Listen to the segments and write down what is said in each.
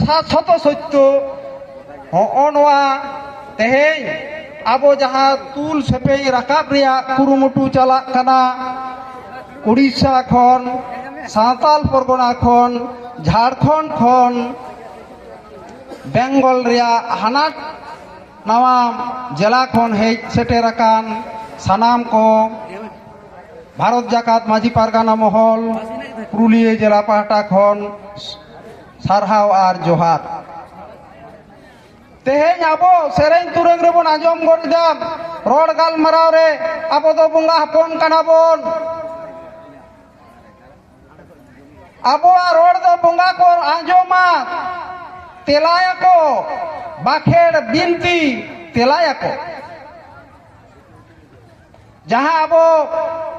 ᱥᱟᱛ ᱥᱚᱛᱛᱚ ᱦᱚᱜᱼᱚ ᱱᱚᱣᱟ ᱛᱮᱦᱮᱧ ᱟᱵᱚ ᱡᱟᱦᱟᱸ ᱛᱩᱞ ᱥᱮᱯᱮᱧ ᱨᱟᱠᱟᱵ ᱨᱮᱭᱟᱜ ᱠᱩᱨᱩᱢᱩᱴᱩ ᱪᱟᱞᱟᱜ ᱠᱟᱱᱟ ᱩᱲᱤᱥᱥᱟ ᱠᱷᱚᱱ ᱥᱟᱱᱛᱟᱞ ᱯᱚᱨᱜᱚᱱᱟ ᱠᱷᱚᱱ ঝাড়খণ্ড খন বেঙ্গল রেয়া হানাট নাওয়া জেলা খন হেজ সেটের আকান সানাম কো ভারত জাকাত মাঝি পারগানা মহল পুরুলিয়া জেলা পাহাটা খন ᱥᱟᱨᱦᱟᱣ ᱟᱨ ᱡᱚᱦᱟᱨ ᱛᱮᱦᱮᱧ ᱟᱵᱚ ᱥᱮᱨᱮᱧ ᱛᱩᱨᱟᱹᱝ ᱨᱮᱵᱚᱱ ᱟᱸᱡᱚᱢ ᱜᱚᱫ ᱮᱫᱟ ᱨᱚᱲ ᱜᱟᱞᱢᱟᱨᱟᱣ ᱨᱮ ᱟᱵᱚ ᱫᱚ ᱵᱚᱸᱜᱟ ᱦᱚᱯᱚᱱ ᱠᱟᱱᱟ ᱵᱚᱱ ᱟᱵᱚᱣᱟᱜ ᱨᱚᱲ ᱫᱚ ᱵᱚᱸᱜᱟ ᱠᱚ ᱟᱸᱡᱚᱢᱟ ᱛᱮᱞᱟᱭᱟᱠᱚ ᱵᱟᱠᱷᱮᱲ ᱵᱤᱱᱛᱤ ᱛᱮᱞᱟᱭᱟᱠᱚ ᱡᱟᱦᱟᱸ ᱟᱵᱚ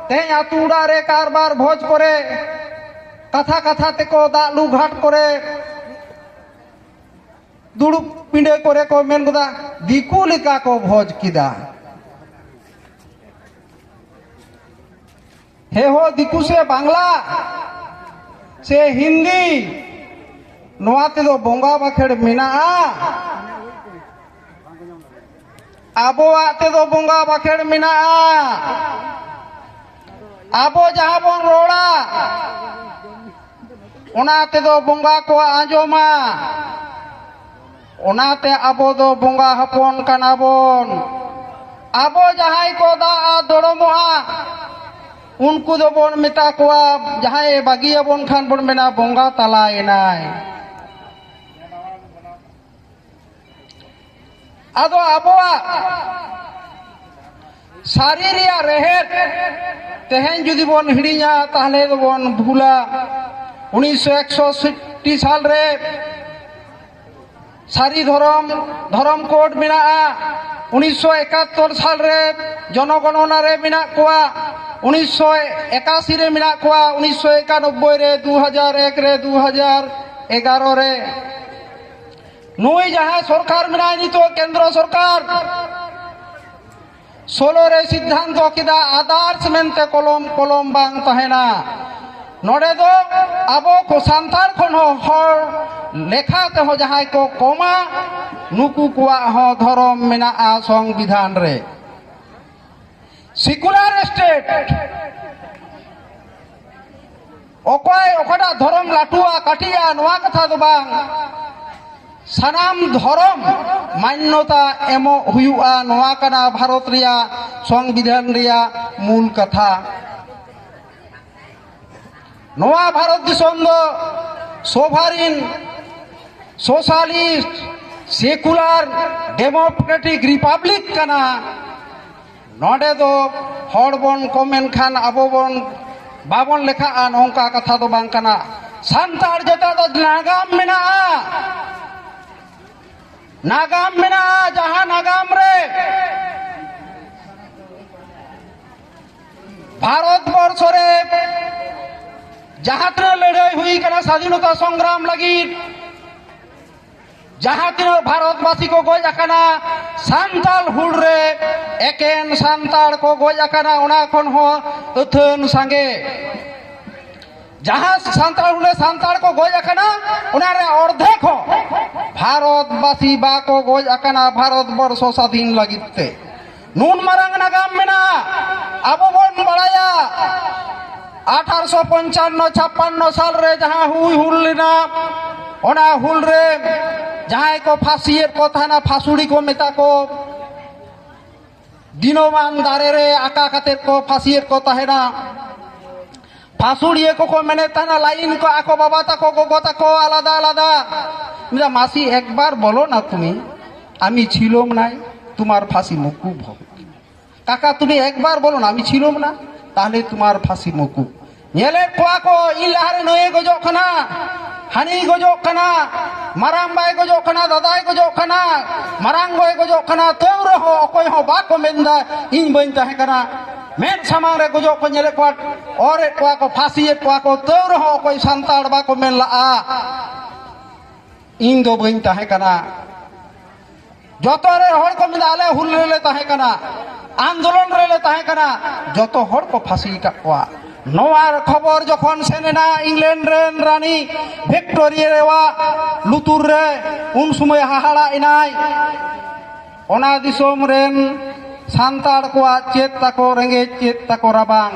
ᱛᱮᱦᱮᱧ ᱟᱛᱩ ᱚᱲᱟᱜ ᱨᱮ ᱠᱟᱨᱵᱟᱨ ᱵᱷোᱡ ᱠᱚᱨᱮ ᱠᱟᱛᱷᱟ ᱠᱟᱛᱷᱟ ᱛᱮᱠᱚ ᱫᱟᱜ ᱞᱩ ᱜᱷᱟᱴ ᱠᱚᱨᱮ ᱫᱩᱲᱩᱵ ᱯᱤᱸᱰᱟᱹ ᱠᱚᱨᱮ ᱠᱚ ᱢᱮᱱ ᱜᱚᱫᱟ ᱫᱤᱠᱩ ᱞᱮᱠᱟ ᱠᱚ ᱵᱷᱚᱡᱽ ᱠᱮᱫᱟ হে হো দিকু সে বাংলা সে হিন্দি নোয়াতে তো বঙ্গা বাখেড় মেনা আবহাওয়াতে তো বঙ্গা বাখেড় মেনা আবো যাহা বন রোড়া ᱚᱱᱟ ᱛᱮᱫᱚ ᱵᱚᱸᱜᱟ ᱠᱚ ᱟᱸᱡᱚᱢᱟ ᱚᱱᱟᱛᱮ ᱟᱵᱚ ᱫᱚ ᱵᱚᱸᱜᱟ ᱦᱚᱯᱚᱱ ᱠᱟᱱᱟ ᱵᱚᱱ ᱟᱵᱚ ᱡᱟᱦᱟᱸᱭ ᱠᱚ ᱫᱟᱜᱼᱟ ᱫᱚᱲᱚᱢᱚᱜᱼᱟ ᱩᱱᱠᱩ ᱫᱚᱵᱚᱱ ᱢᱮᱛᱟ ᱠᱚᱣᱟ ᱡᱟᱦᱟᱸᱭ ᱵᱟᱹᱜᱤᱭᱟᱵᱚᱱ ᱠᱷᱟᱱ ᱵᱚᱱ ᱢᱮᱱᱟ ᱵᱚᱸᱜᱟ ᱛᱟᱞᱟᱭᱮᱱᱟᱭ ᱟᱫᱚ ᱟᱵᱚᱣᱟᱜ ᱥᱟᱹᱨᱤ ᱨᱮᱭᱟᱜ ᱨᱮᱦᱮᱫ ᱛᱮᱦᱮᱧ ᱡᱩᱫᱤ ᱵᱚᱱ ᱦᱤᱲᱤᱧᱟ ᱛᱟᱦᱞᱮ ᱫᱚᱵᱚᱱ ᱵᱷᱩᱞᱟ ଉଣେଇଶହ সালরে সারি ধরম ধরম কোড মেনা উনিশশো একাত্তর সালরে জনগণনারে মেনা কোয়া। উনিশশো একাশিরে মেনা কোয়া। উনিশশো একানব্বই রে দু হাজার এক রে দু হাজার এগারো রে নুই যাহা সরকার মেনায় নিত কেন্দ্র সরকার। ষোলো রে সিদ্ধান্ত কিদা, আদার্স মেনতে কলম কলম বাং তাহেনা। ᱥᱚᱝᱵᱤᱫᱷᱟᱱ ᱨᱮᱭᱟᱜ ᱢᱩᱞ ᱠᱟᱛᱷᱟ ᱱᱚᱣᱟ ᱵᱷᱟᱨᱚᱛ ᱫᱤᱥᱚᱢ ᱫᱚ ᱥᱳᱵᱷᱟᱨᱤᱱ ᱥᱳᱥᱟᱞᱤᱥᱴ ᱥᱮᱠᱩᱞᱟᱨ ᱰᱮᱢᱳᱠᱨᱮᱴᱤᱠ ᱨᱤᱯᱟᱵᱽᱞᱤᱠ ᱠᱟᱱᱟ ᱱᱚᱰᱮ ᱫᱚ ᱦᱚᱲ ᱵᱚᱱ ᱠᱚᱢᱮᱱ ᱠᱷᱟᱱ ᱟᱵᱚ ᱵᱚᱱ ᱵᱟᱵᱚᱱ ᱞᱮᱠᱷᱟᱜᱼᱟ ᱱᱚᱝᱠᱟ ᱠᱟᱛᱷᱟ ᱫᱚ ᱵᱟᱝ ᱠᱟᱱᱟ ᱥᱟᱱᱛᱟᱲ ᱡᱚᱛᱚ ᱫᱚ ᱱᱟᱜᱟᱢ ᱢᱮᱱᱟᱜᱼᱟ নাগাম মেনা যাহা নাগাম রে ভারতবর্ষ রে ᱡᱟᱦᱟᱸ ᱛᱤᱱᱟᱹᱜ ᱞᱟᱹᱲᱦᱟᱹᱭ ᱦᱩᱭ ᱠᱟᱱᱟ ᱥᱟᱫᱷᱤᱱᱚᱛᱟ ᱥᱚᱝᱜᱨᱟᱢ ᱞᱟᱹᱜᱤᱫ ᱡᱟᱦᱟᱸ ᱛᱤᱱᱟᱹᱜ ᱵᱷᱟᱨᱚᱛᱵᱟᱥী ᱠᱚ ᱜᱚᱡ ᱟᱠᱟᱱᱟ ᱥᱟᱱᱛᱟᱲ ᱦᱩᱞ ᱨᱮ ᱮᱠᱮᱱ ᱥᱟᱱᱛᱟᱲ ᱠᱚ ᱜᱚᱡ ᱟᱠᱟᱱᱟ ᱚᱱᱟ ᱠᱷᱚᱱ ᱦᱚᱸ ᱟᱹᱛᱷᱟᱹᱱ ᱥᱟᱸᱜᱮ ᱡᱟᱦᱟᱸ ᱥᱟᱱᱛᱟᱲ ᱦᱩᱞ ᱨᱮ ᱥᱟᱱᱛᱟᱲ ᱠᱚ ᱜᱚᱡ ᱟᱠᱟᱱᱟ ᱚᱱᱟᱨᱮ ᱚᱨᱫᱷᱮᱠ ᱦᱚᱸ ᱵᱷᱟᱨᱚᱛᱵᱟᱥী ᱵᱟᱠᱚ ᱜᱚᱡ ᱟᱠᱟᱱᱟ ᱵᱷᱟᱨᱚᱛ ᱵᱚᱨᱥᱚ ᱥᱟᱫᱷᱤᱱ ᱞᱟᱹᱜᱤᱫ ᱛᱮ ᱱᱩᱱ ᱢᱟᱨᱟᱝ ᱱᱟᱜᱟᱢ ᱢᱮᱱᱟᱜᱼᱟ ᱟᱵᱚ ᱵᱚᱱ ᱵᱟᱲᱟᱭᱟ আঠারোশো পঞ্চান্ন, ছাপ্পান্ন সালরে যাহা হুই হুল লেনা ওনা হুল রে যাহাই কো ফাঁসিয়ের কথা না ফাঁসুড়ি কো মেতা কো দিনমান দারে রে আকা কাতের কো ফাঁসিয়ের কথা হেনা ফাঁসুড়িয়ে কো কো মেনে তানা লাইন কো আকো বাবা তাকো গোগো তাকো আলাদা আলাদা। মিরা মাসি, একবার বলো না তুমি, আমি ছিলাম নাই, তোমার ফাঁসি মুকুব হবে। কাকা, তুমি একবার বলো না, আমি ছিলাম না। ताले तुमार फांसी मुकू नेले कुआ को इलाहर नए गजो खना हनी गजो खना मरांग बाय गजो खना दादाय गजो खना मरांग बाय गजो खना तेवर हो कोई हो बात को मिलता है इन बंद है करना मैं समारे गजो को नेले कुआ और एक कुआ को फांसी एक कुआ को तेवर हो कोई संताल बात को मिल ला इन दो बंद है करना ज्योतारे हर को मिला ले हुल्ले ले ता है ᱟᱱᱫᱳᱞᱚᱱ ᱨᱮᱞᱮ ᱛᱟᱦᱮᱸ ᱠᱟᱱᱟ ᱡᱚᱛᱚ ᱦᱚᱲ ᱠᱚ ᱯᱷᱟᱹᱥᱤ ᱟᱠᱟᱫ ᱠᱚᱣᱟ ᱱᱚᱣᱟ ᱠᱷᱚᱵᱚᱨ ᱡᱚᱠᱷᱚᱱ ᱥᱮᱱᱮᱱᱟ ᱤᱝᱞᱮᱱᱰ ᱨᱮᱱ ᱨᱟᱱᱤ ᱵᱷᱤᱠᱴᱳᱨᱤᱭᱟ ᱨᱮᱣᱟᱜ ᱞᱩᱛᱩᱨ ᱨᱮ ᱩᱱ ᱥᱚᱢᱚᱭ ᱦᱟᱦᱟᱲᱟᱜ ᱮᱱᱟᱭ ᱚᱱᱟ ᱫᱤᱥᱚᱢ ᱨᱮᱱ ᱥᱟᱱᱛᱟᱲ ᱠᱚᱣᱟᱜ ᱪᱮᱫ ᱛᱟᱠᱚ ᱨᱮᱸᱜᱮᱡ ᱪᱮᱫ ᱛᱟᱠᱚ ᱨᱟᱵᱟᱝ